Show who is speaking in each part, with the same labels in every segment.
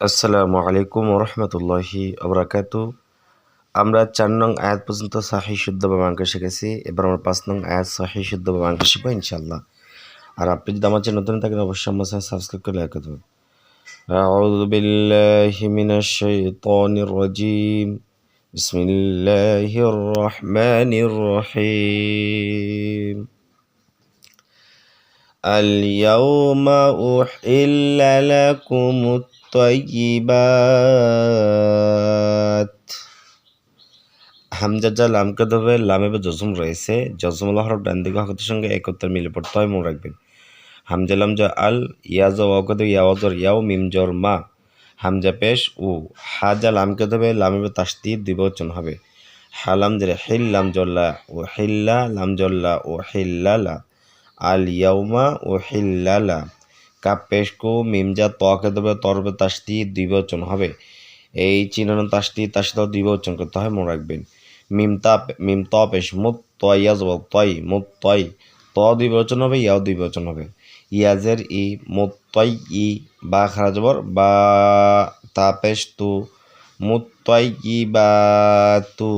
Speaker 1: আসসালামু আলাইকুম রহমতুল্লাহি আবরাকাত আমরা চার নং আয়াত পর্যন্ত সাহি শুদ্ধ বা অঙ্ক শিখেছি এবার আমরা পাঁচ নং আয়াত সাহি শুদ্ধ বা অঙ্ক শিখবো ইনশাল্লাহ আর আপনি যদি আমার চ্যানেল নতুন থাকেন অবশ্যই আমার চ্যানেল সাবস্ক্রাইব করে রাখতে হবে أعوذ بالله من الشيطان الرجيم بسم الله الرحمن الرحيم اليوم أحل لكم الطيبات হামজা যা লামকে ধরে লামে বা জজম রয়েছে জজমুল হরফ ডান দিকে হকতের সঙ্গে একত্রে মিলে পড়তে হয় মনে রাখবেন হামজা লাম যা আল ইয়াজ ওয়াকদ ইয়াওয়াজর ইয়াও মিম জর মা হামজা পেশ উ হাজা লামকে ধরে লামে বা তাস্তি দুই বচন হবে হালাম জেরে হিল লাম জল্লা ও হিল্লা লাম জল্লা ও হিল্লালা আল ইয়াউমা ও হিল্লালা কাপ পেশ কু মিমজা তকে দেবে, তরবে তাস্তি দুই বচন হবে। এই চিনানো তাস্তি তার সাথে দুই বচন করতে হয়, মনে রাখবেন। মিম তা, মিম ত পেশ, মুত তয়া যাব তয়, মুত তয়। ত দুই বচন হবে, ইয়াও দুই বচন হবে। ইয়াজের ই, মুত তয় ই, বা খারা জবর, বা তা পেশ তু, মুত তয় ই, বা তু।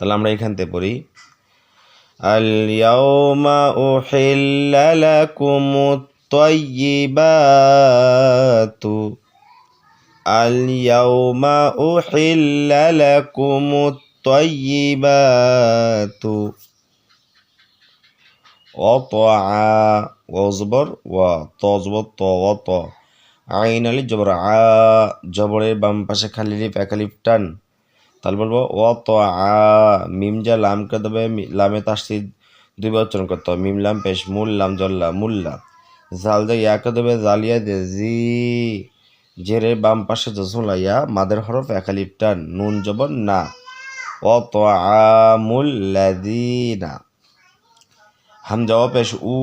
Speaker 1: তাহলে আমরা এখান থেকে পড়ি। اليوم أحل لكم الطيبات اليوم أحل لكم الطيبات وطعا وزبر وطزبر طغط আইন আলি জবর আ জবরের বাম পাশে খালি লিপ একালিপ টান তাহলে বলব, ও তো আ, মিম যা লামকে দেবে লামে তাসি দুই বচন করতে হবে। মিম লাম পেশ, মূল লাম জল্লা মুল্লা জাল যা ইয়াকে দেবে জালিয়া দে, জি। জেরে বাম পাশে জসুলা ইয়া মাদের হরফ একালিপ টান নুন জবর না। ও তো আমুল্লাদিনা হামজা পেশ, উ।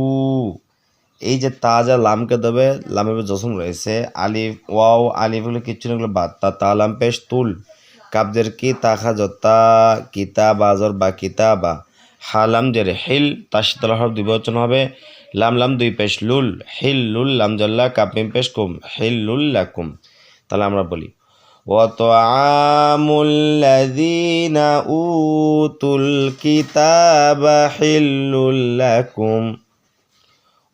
Speaker 1: এই যে তাজা লামকে দেবে লামে জসম রয়েছে, আলিফ, ওয়াও, আলিফ হলে কিচ্ছু না বাদ। তা তা লাম পেশ, তুল। কাবজের কি তাখা জতা কিতাবাজর বা কিতাবা হালাম জের হিল তাশিতল হরফ দুই বচন হবে লাম লাম দুই পেশ লুল হিল লুল লাম জল্লা কাপিম পেশ কুম হিল লুল লাকুম তাহলে আমরা বলি وطعام الذين أوتوا الكتاب حل لكم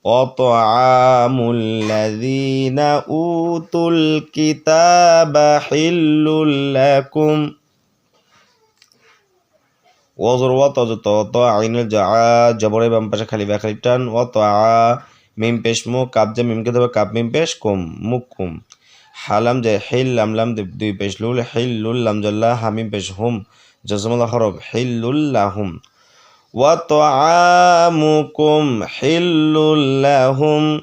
Speaker 1: وطعام الذين أوتوا الكتاب حل لكم وزر وطجت وطع عين الجعاء جبر بام باشا خليفة خليفتان وطع ميم بيش مو كاب جا ميم كده كاب ميم بيش كم مكم حلم جاي حل لم لم دي بيش لول حل لم جلا حميم بيش هم جزم الله خرب حل لهم وطعامكم حل لهم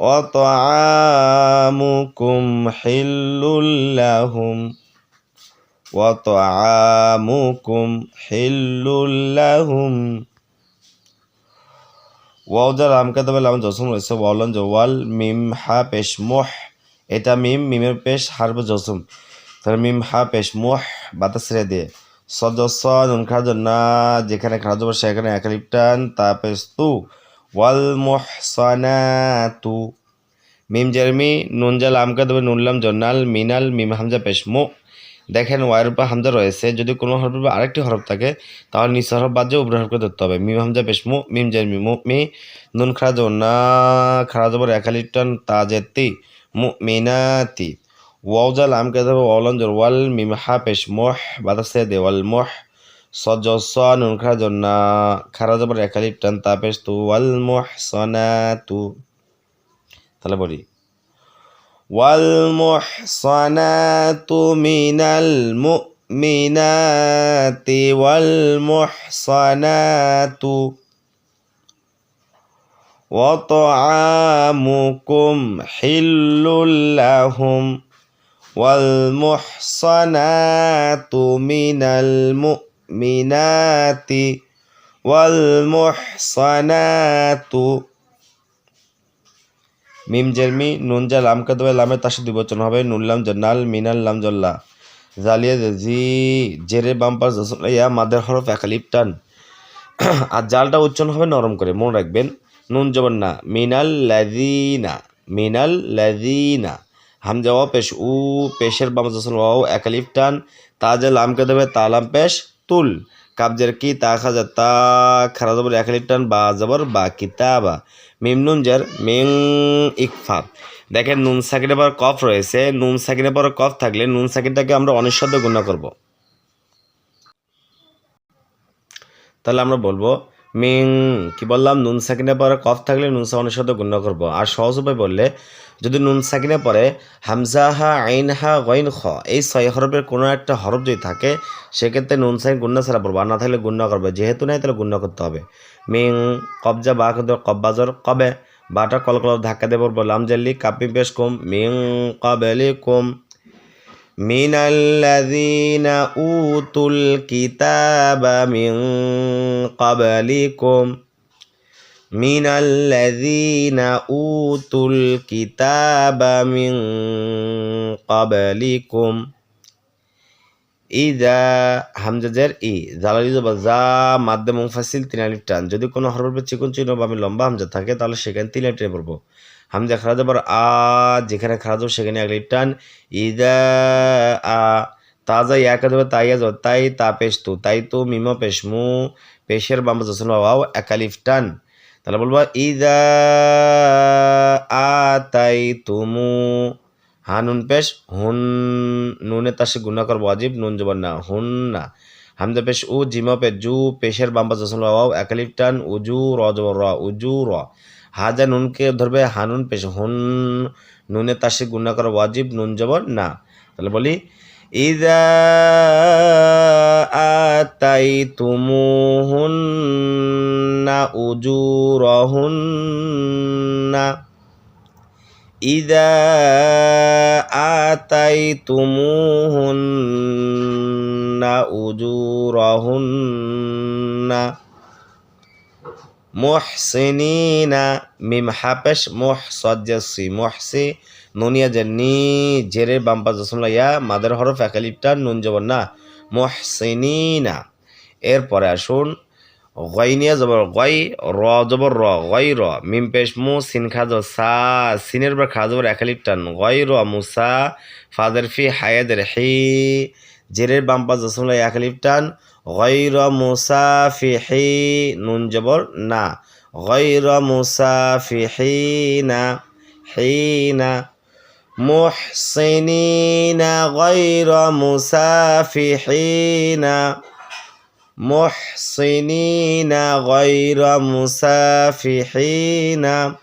Speaker 1: وطعامكم حل لهم وطعامكم حل لهم ওয়াও যা লাম কাতে লাম জসম রয়েছে ওয়ালন ওয়াল মিম হা পেশ মোহ এটা মিম মিমের পেশ হারবে জসম তাহলে মিম হা পেশ মোহ বাতাস রে দিয়ে সদস্য নুন খারাজ যেখানে খারাজ হবে সেখানে একালিপ টান তারপরে তু ওয়াল তু মিম জারমি, নুন জাল আমকা দেবে নুনলাম জন্নাল, মিনাল, মিম হামজা, পেশমো। দেখেন ওয়ার উপর হামজা রয়েছে, যদি কোনো হরফের উপর আরেকটি হরফ থাকে, তাহলে নিচ হরফ বাদ দিয়ে উপরে হরফকে ধরতে হবে। মিম হামজা পেশ মো মিম জারমি মো মি নুন খারাজ না খারাজ হবে একালিপ টান তাজেতি মু মিনাতি ওয়াও জাল আম কে দেবে ওয়ালন জোর ওয়াল মিম হা পেশ মোহ বাতাসে দে ওয়াল মোহ সজ স নুন খা জন্না খারা যাবার একালিপ টান তা পেশ তু ওয়াল মোহ সনা তু তাহলে বলি ওয়াল মোহ সনা তু মিনাল মুমিনাতি ওয়াল মোহ সনা তু وطعامكم حل لهم والمحصنات من المؤمنات والمحصنات মিম জেরমি নুন জা লাম কা দেবে লামের তার সাথে বচন হবে নুন লাম জন্নাল মিনাল লাম জল্লা জালিয়া জি জেরে বাম্পার ইয়া মাদের হরফ একালিপ টান আর জালটা উচ্চারণ হবে নরম করে মনে রাখবেন নুন জবর না মিনাল লাদিনা মিনাল লাদিনা হামজা ও পেশ, উ পেশের বাম জসম ওয়াও একালিফ টান তাজে লামকে দেবে তালাম পেশ, তুল। কাবজের কি, তা খাজা তা খারা জবর একালিফ টান, বা জবর বা। কিতাবা মিম নুন জের, মিং ইকফা। দেখেন, নুন সাকিনের পর কফ রয়েছে, নুন সাকিনের পর কফ থাকলে নুন সাকিনটাকে আমরা অনিঃশব্দ গুণা করব। তাহলে আমরা বলব মিং, কি বললাম? নুন সাকিনের পরে কফ থাকলে নুন সাকিনের সাথে গুণ করব। আর সহজ উপায় বললে, যদি নুন সাকিনের পরে হামজা হা, আইন হা, গইন খ, এই ছয় হরফের কোনো একটা হরফ যদি থাকে, সেক্ষেত্রে নুন সাকিন গুন্না ছাড়া পড়ব। আর না থাকলে গুণ্য করবে। যেহেতু নাই, তাহলে গুণ্য করতে হবে। মিং কবজা বা কব্বাজর কবে? বাটা কলকল ধাক্কা দিয়ে পড়ব। লামজাল্লি কাপি পেশ কম, মিং কবেলি কম। من الذين أوتوا الكتاب من قبلكم من الذين أوتوا الكتاب من قبلكم ইদা হামজাজের ই জালালি জবা যা মাধ্যম মুফাসিল তিন আলিফ টান যদি কোনো হরফের চিকন চিহ্ন বা আমি লম্বা হামজা থাকে তাহলে সেখানে তিন আলিফ টেনে পড়বো হামজা খারাজ আবার আ, যেখানে খারাজ হবে সেখানে এক টান ইদা, আ, তাজা ইয়াকে দেবে তাই আজ তাই তা পেশ তু, তাই তো মিম পেশ মু, পেশের বাম্বা জসন বাবাও একালিফ টান তাহলে বলব, ইদা, আ, তাই তুমু হা, নুন পেশ, হুন, নুনে তাসে গুণা করব অজিব নুন জবান না, হুন না। হামজা পেশ উ, জিমা পে জু, পেশের বাম্বা জসন বাবাও একালিফ টান উজু, র জবর র, উজু, র। হাজা নুনকে ধরবে হানুন পেশ, হুন নুনে তাসে গুণা করা ওয়াজিব, নুন জবর না। তাহলে বলি, ইদা আতাই তুমু রহুন্না ইদা আতাই তুমু হুন্না মুহসিনিনা মিম হাপেশ মুহ সজ্জাসি মুহসি নুনিয়া জান্নি জেরে বাম্পা জসমলা ইয়া, মাদার হরফ একালিপটা নুন জবর না, মুহসিনিনা। এরপরে আসুন, গয়নিয়া জবর গয়, র জবর র, গয় র, মিম পেশ মু, সিন খাজ সা, সিনের পর খাজ জবর একালিপ টান র মুসা, ফাদের ফি হায়াদের হি, জেরের বাম্পা জসমলা একালিপ টান গৈর মুসাফিহি, নুন জবর, না। গৈর মুসাফিহিনা, হিনা। মুহসিনিনা গৈর মুসাফিহিনা। মুহসিনিনা গৈর মুসাফিহিনা।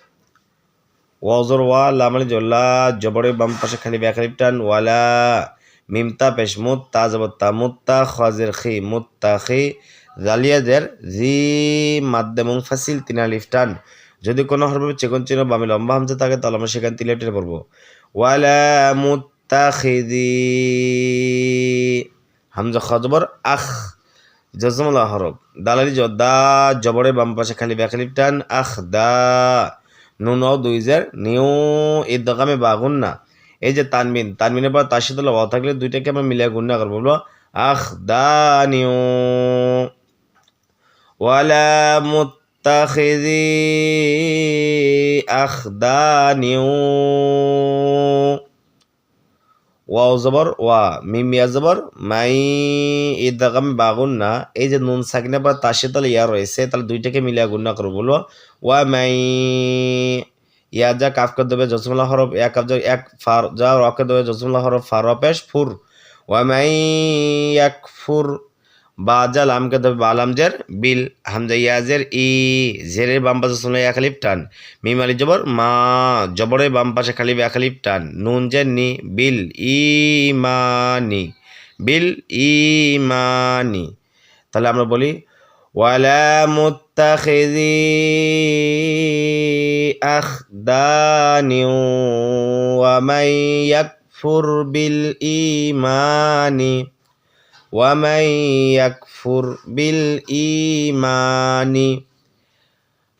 Speaker 1: ওয়াজর ওয়া লামালি জল্লা জবরের বাম পাশে খালি ব্যাকারিপ টান ওয়ালা মিমতা পেশ মুত্তা জবত্তা মুত্তা খাজের খি মুত্তা খি জালিয়াদের জি মাদ্দে মুংফাসিল তিনা লিফটান যদি কোনো হরফে চেকন চিহ্ন বা আমি লম্বা হামজা থাকে, তাহলে আমরা সেখানে তিলে টেনে পড়ব। ওয়ালা মুত্তাখিদি হামজা খজবর, আখ জজমলা হরফ। দালালি দা জবরে বাম পাশে খালি ব্যাখালিপ টান, আখ দা, নুন দুই জের, নিউ দোকামে বাগুন না এই যে তানমিন তানমিনের পর তার সাথে ল থাকলে দুইটাকে আমরা মিলিয়ে গুণ না করব বলব। আখ দা নিউ ওয়ালা মুত্তাখিদি আখ দা নিউ ওয়াও জবর, ওয়া, মিম ইয়া জবর, মাই এই দাগামে বাগুন না এই যে নুন সাকিনের পর তার সাথে ইয়া রয়েছে, তাহলে দুইটাকে মিলিয়ে গুণ না করব বলব। ওয়া মাই ইয়া যা কাফ করে দেবে জসমুল্লা হরফ এক কাফ যা এক ফার, যা রকে দেবে জসমুল্লা হরফ, ফার পেশ ফুর। ওয়ামাই এক ফুর বা যা লামকে দেবে বালাম জের, বিল হামজা ইয়াজের ই, জেরের বাম পাশে শুনে এক আলিফ টান। মিম আলি জবর, মা, জবরের বাম পাশে খালি এক আলিফ টান। নুন জের, নি, বিল, ই ইমানি বিল, ই ইমানি তাহলে আমরা বলি ওয়ালা মুত্তাখিযি ইয়াকফুর বিল ইমানি ওয়া মান ইয়াকফুর বিল ইমানি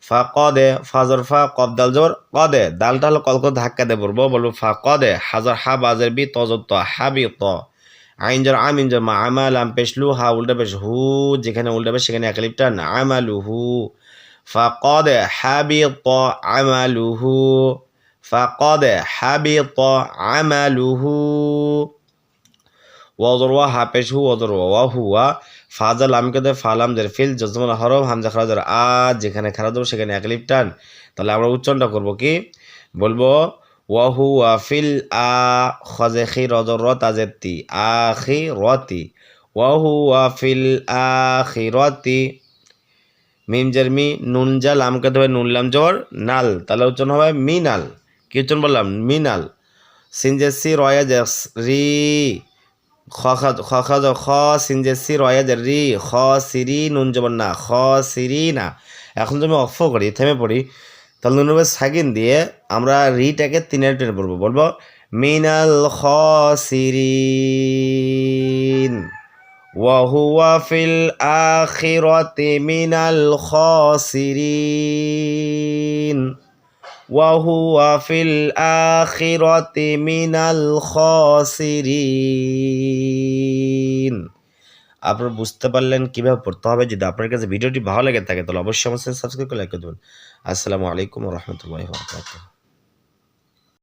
Speaker 1: ফাকদে ফাজর ফা কদ দাল জবর কদে দালটা হলো কলক ধাক্কা দিয়ে পড়ব বলব ফা কদে হাজার হা বাজের বি তজত হাবি ত আইন যার আমিন যার মা আমাল আম পেশলু হা উল্টা পেশ হু, যেখানে উল্টা পেশ সেখানে একালিপ টান আমালু হু ফাকদ হাবিত হাবি ফাকদ আমালু হু ওয়াজরওয়া হাপেশ হু ওয়াজরওয়া ওয়া হুয়া ফাজাল আমকে দে ফালাম জের ফিল জজমান হরম হামজা খরাজর আ, যেখানে খারাজ সেখানে এক টান তাহলে আমরা উচ্চারণটা করব কি? বলব ওয়াহু আফিল আ খজে খি রজর র তাজের তি আ খি রতি ওয়াহু আফিল আ খি রতি মিম জের মি, নুন জাল আমকে দেবে নুন, লাম, জবর, নাল। তাহলে উচ্চারণ হবে মিনাল। কি উচ্চারণ বললাম? মিনাল। সিনজেসি রয়া জেস রি খ খ জ সিনজেসি রয়া জের রি খ সিরি নুন, জবর, না। খ সিরি না। এখন যদি অফ করি, থেমে পড়ি। তাহলে নুন নুনবে সাকিন দিয়ে আমরা রিটাকে তিনের টেনে বলব বলব, মিনাল খসিরিন, ওয়াহুয়া ফিল আখিরাতি মিনাল খসিরিন, ওয়াহুয়া ফিল আখিরাতি মিনাল খসিরিন। আপনারা বুঝতে পারলেন কীভাবে পড়তে হবে। যদি আপনার কাছে ভিডিওটি ভালো লেগে থাকে, তাহলে অবশ্যই আমার সাবস্ক্রাইব করে লাইক করে দেবেন। আসসালামু আলাইকুম রহমতুল্লাহ